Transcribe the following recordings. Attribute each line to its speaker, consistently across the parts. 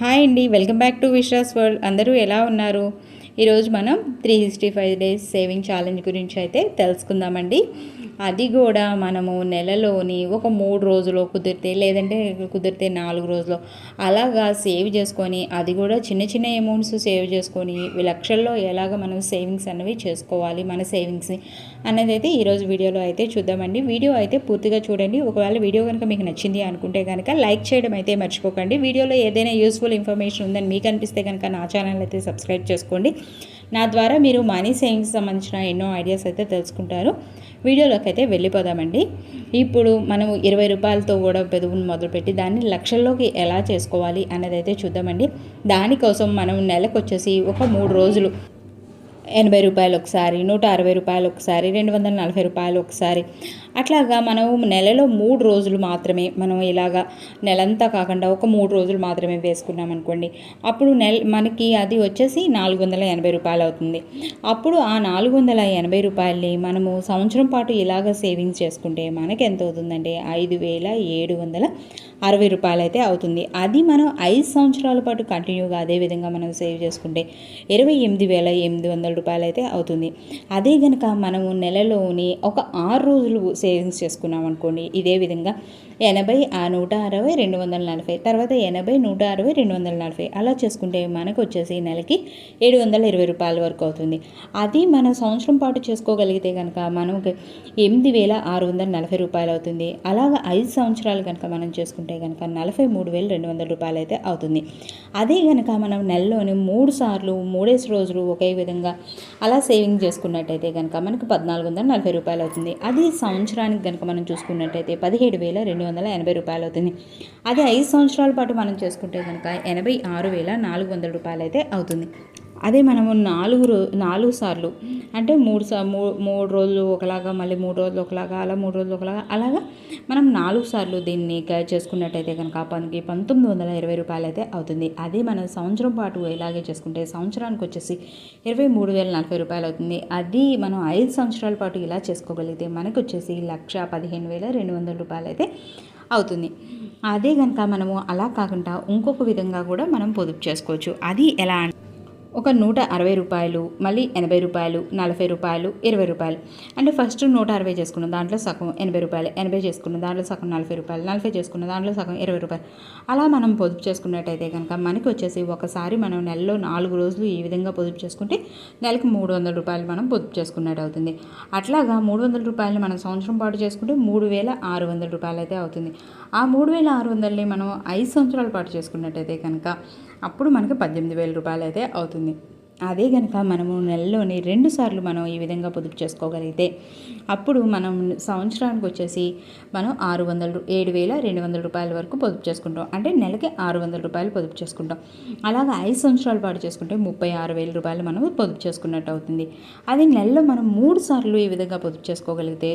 Speaker 1: Hi అండి welcome back to Vishwas world. అందరూ ఎలా ఉన్నారు? ఈరోజు మనం three sixty five days saving challenge గురించి అయితే తెలుసుకుందామండి. అది కూడా మనము నెలలోని ఒక మూడు రోజులు కుదిరితే లేదంటే కుదిరితే నాలుగు రోజులు అలాగా సేవ్ చేసుకొని అది కూడా చిన్న చిన్న అమౌంట్స్ సేవ్ చేసుకొని లక్షల్లో ఎలాగ మనం సేవింగ్స్ అనేవి చేసుకోవాలి మన సేవింగ్స్ని అనేది అయితే ఈరోజు వీడియోలో అయితే చూద్దామండి. వీడియో అయితే పూర్తిగా చూడండి. ఒకవేళ వీడియో కనుక మీకు నచ్చింది అనుకుంటే కనుక లైక్ చేయడం అయితే మర్చిపోకండి. వీడియోలో ఏదైనా యూస్ఫుల్ ఇన్ఫర్మేషన్ ఉందని మీకు అనిపిస్తే కనుక నా ఛానల్ అయితే సబ్స్క్రైబ్ చేసుకోండి. నా ద్వారా మీరు మనీ సేవింగ్స్ సంబంధించిన ఎన్నో ఐడియాస్ అయితే తెలుసుకుంటారు. వీడియోలోకి అయితే వెళ్ళిపోదామండి. ఇప్పుడు మనం ఇరవై రూపాయలతో కూడా పెదవును మొదలుపెట్టి దాన్ని లక్షల్లోకి ఎలా చేసుకోవాలి అనేది అయితే చూద్దామండి. దానికోసం మనం నెలకు వచ్చేసి ఒక మూడు రోజులు ఎనభై రూపాయలు ఒకసారి నూట అరవై రూపాయలు ఒకసారి రెండు వందల నలభై రూపాయలు ఒకసారి అట్లాగా మనం నెలలో మూడు రోజులు మాత్రమే మనం ఇలాగా నెలంతా కాకుండా ఒక మూడు రోజులు మాత్రమే వేసుకున్నాం అనుకోండి అప్పుడు నెల మనకి అది వచ్చేసి నాలుగు వందల ఎనభై రూపాయలు అవుతుంది. అప్పుడు ఆ నాలుగు వందల ఎనభై రూపాయలని మనము సంవత్సరం పాటు ఇలాగ సేవింగ్స్ చేసుకుంటే మనకి ఎంత అవుతుందంటే ఐదు వేల ఏడు వందల అరవై రూపాయలు అయితే అవుతుంది. అది మనం ఐదు సంవత్సరాల పాటు కంటిన్యూగా అదే విధంగా మనం సేవ్ చేసుకుంటే ఇరవై ఎనిమిది వేల ఎనిమిది వందల రూపాయలు అయితే అవుతుంది. అదే కనుక మనము నెలలోని ఒక ఆరు రోజులు సేవింగ్స్ చేసుకున్నాం అనుకోండి ఇదే విధంగా ఎనభై ఆ నూట అరవై రెండు వందల నలభై తర్వాత ఎనభై నూట అరవై రెండు వందల నలభై అలా చేసుకుంటే మనకు వచ్చేసి నెలకి ఏడు వందల ఇరవై రూపాయల వరకు అవుతుంది. అది మనం సంవత్సరం పాటు చేసుకోగలిగితే కనుక మనకి ఎనిమిది వేల ఆరు వందల నలభై రూపాయలు అవుతుంది. అలాగ ఐదు సంవత్సరాలు కనుక మనం చేసుకుంటే కనుక నలభై మూడు వేల రెండు వందల రూపాయలు అయితే అవుతుంది. అదే కనుక మనం నెలలోని మూడు సార్లు మూడేసి రోజులు ఒకే విధంగా అలా సేవింగ్ చేసుకున్నట్టయితే కనుక మనకు పద్నాలుగు వందల నలభై రూపాయలు అవుతుంది. అది సంవత్సరం సంవత్సరానికి కనుక మనం చూసుకున్నట్టయితే పదిహేడు వేల రెండు వందల ఎనభై రూపాయలు అవుతుంది. అదే ఐదు సంవత్సరాల పాటు మనం చేసుకుంటే కనుక ఎనభై ఆరు వేల నాలుగు వందల రూపాయలు అయితే అవుతుంది. అదే మనము నాలుగు రో నాలుగు సార్లు అంటే మూడు సా మూడు రోజులు ఒకలాగా మళ్ళీ మూడు రోజులు ఒకలాగా అలా మూడు రోజులు ఒకలాగా అలాగా మనం నాలుగు సార్లు దీన్ని చేసుకున్నట్టయితే కనుక మనకి పంతొమ్మిది వందల ఇరవై రూపాయలు అయితే అవుతుంది. అదే మనం సంవత్సరం పాటు ఇలాగే చేసుకుంటే సంవత్సరానికి వచ్చేసి ఇరవై మూడు వేల నలభై రూపాయలు అవుతుంది. అది మనం ఐదు సంవత్సరాల పాటు ఇలా చేసుకోగలిగితే మనకు వచ్చేసి లక్ష పదిహేను వేల రెండు వందల రూపాయలు అయితే అవుతుంది. అదే కనుక మనము అలా కాకుండా ఇంకొక విధంగా కూడా మనం పొదుపు చేసుకోవచ్చు. అది ఎలా అంటే ఒక నూట అరవై రూపాయలు మళ్ళీ ఎనభై రూపాయలు నలభై రూపాయలు ఇరవై రూపాయలు. అంటే ఫస్ట్ నూట అరవై చేసుకున్న దాంట్లో సగం ఎనభై రూపాయలు ఎనభై చేసుకున్న దాంట్లో సగం నలభై రూపాయలు నలభై చేసుకున్న దాంట్లో సగం ఇరవై రూపాయలు. అలా మనం పొదుపు చేసుకున్నట్టయితే కనుక మనకి వచ్చేసి ఒకసారి మనం నెలలో నాలుగు రోజులు ఈ విధంగా పొదుపు చేసుకుంటే నెలకు మూడు వందల రూపాయలు మనం పొదుపు చేసుకున్నట్టు అవుతుంది. అట్లాగా మూడు వందల రూపాయలు మనం సంవత్సరం పాటు చేసుకుంటే మూడు వేల ఆరు వందల రూపాయలు అయితే అవుతుంది. ఆ మూడు వేల ఆరు వందలని మనం ఐదు సంవత్సరాల పాటు చేసుకున్నట్టయితే కనుక అప్పుడు మనకి పద్దెనిమిది వేల రూపాయలు అయితే అవుతుంది. అదే కనుక మనము నెలలోని రెండు సార్లు మనం ఈ విధంగా పొదుపు చేసుకోగలిగితే అప్పుడు మనం సంవత్సరానికి వచ్చేసి మనం ఆరు వందలు ఏడు వేల రెండు వందల రూపాయల వరకు పొదుపు చేసుకుంటాం. అంటే నెలకి ఆరు వందల రూపాయలు పొదుపు చేసుకుంటాం. అలాగే ఐదు సంవత్సరాల పాటు చేసుకుంటే ముప్పై ఆరు వేల రూపాయలు మనం పొదుపు చేసుకున్నట్టు అవుతుంది. అది నెలలో మనం మూడు సార్లు ఈ విధంగా పొదుపు చేసుకోగలిగితే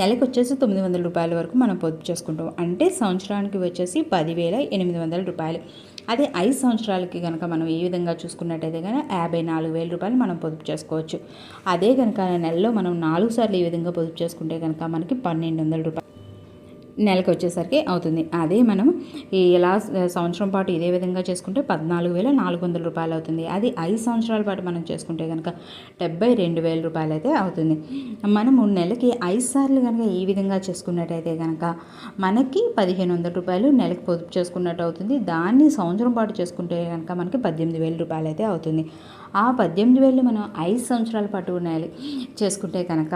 Speaker 1: నెలకి వచ్చేసి తొమ్మిది వందల రూపాయల వరకు మనం పొదుపు చేసుకుంటాం. అంటే సంవత్సరానికి వచ్చేసి పదివేల ఎనిమిది వందల రూపాయలు. అదే ఐదు సంవత్సరాలకి కనుక మనం ఏ విధంగా చూసుకున్నట్టయితే కనుక యాభై నాలుగు వేల రూపాయలు మనం పొదుపు చేసుకోవచ్చు. అదే కనుక నెలలో మనం నాలుగు సార్లు ఈ విధంగా పొదుపు చేసుకుంటే కనుక మనకి పన్నెండు వందల రూపాయలు నెలకు వచ్చేసరికి అవుతుంది. అదే మనం ఇలా సంవత్సరం పాటు ఇదే విధంగా చేసుకుంటే పద్నాలుగు వేల నాలుగు వందల రూపాయలు అవుతుంది. అది ఐదు సంవత్సరాల పాటు మనం చేసుకుంటే కనుక డెబ్బై రెండు వేల రూపాయలు అయితే అవుతుంది. మనము నెలకి ఐదు సార్లు కనుక ఈ విధంగా చేసుకున్నట్టయితే కనుక మనకి పదిహేను వందల రూపాయలు నెలకి పొదుపు చేసుకున్నట్టు అవుతుంది. దాన్ని సంవత్సరం పాటు చేసుకుంటే కనుక మనకి పద్దెనిమిది వేల రూపాయలు అయితే అవుతుంది. ఆ పద్దెనిమిది వేలు మనం ఐదు సంవత్సరాల పాటు నెల చేసుకుంటే కనుక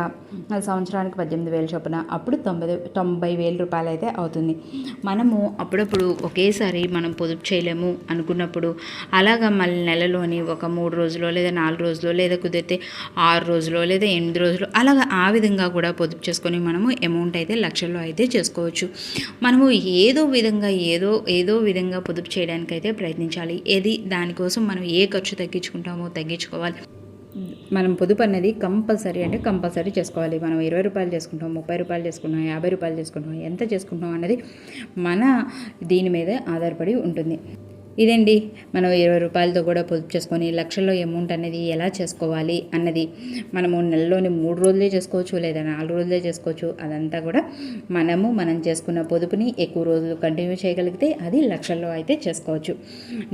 Speaker 1: సంవత్సరానికి పద్దెనిమిది వేలు చొప్పున అప్పుడు తొంభై తొంభై వేల రూపాయలు అయితే అవుతుంది. మనము అప్పుడప్పుడు ఒకేసారి మనం పొదుపు చేయలేము అనుకున్నప్పుడు అలాగా మళ్ళీ నెలలోని ఒక మూడు రోజులు లేదా నాలుగు రోజులు లేదా కుదిరితే ఆరు రోజులు లేదా ఎనిమిది రోజులు అలాగా ఆ విధంగా కూడా పొదుపు చేసుకొని మనము అమౌంట్ అయితే లక్షల్లో అయితే చేసుకోవచ్చు. మనము ఏదో విధంగా ఏదో ఏదో విధంగా పొదుపు చేయడానికి అయితే ప్రయత్నించాలి. ఏది దానికోసం మనం ఏ ఖర్చు తగ్గించుకుంటామో తగ్గించుకోవాలి. మనం పొదుపు అన్నది కంపల్సరీ అంటే కంపల్సరీ చేసుకోవాలి. మనం ఇరవై రూపాయలు చేసుకుంటాం ముప్పై రూపాయలు చేసుకుంటాం యాభై రూపాయలు చేసుకుంటాం ఎంత చేసుకుంటాం అన్నది మన దీని మీద ఆధారపడి ఉంటుంది. ఇదండి మనం ఇరవై రూపాయలతో కూడా పొదుపు చేసుకొని లక్షల్లో అమౌంట్ అనేది ఎలా చేసుకోవాలి అన్నది మనము నెలలోని మూడు రోజులే చేసుకోవచ్చు లేదా నాలుగు రోజులే చేసుకోవచ్చు. అదంతా కూడా మనము మనం చేసుకున్న పొదుపుని ఎక్కువ రోజులు కంటిన్యూ చేయగలిగితే అది లక్షల్లో అయితే చేసుకోవచ్చు.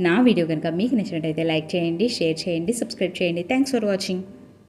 Speaker 1: నా వీడియో కనుక మీకు నచ్చినట్టయితే లైక్ చేయండి షేర్ చేయండి సబ్స్క్రైబ్ చేయండి. Thanks for watching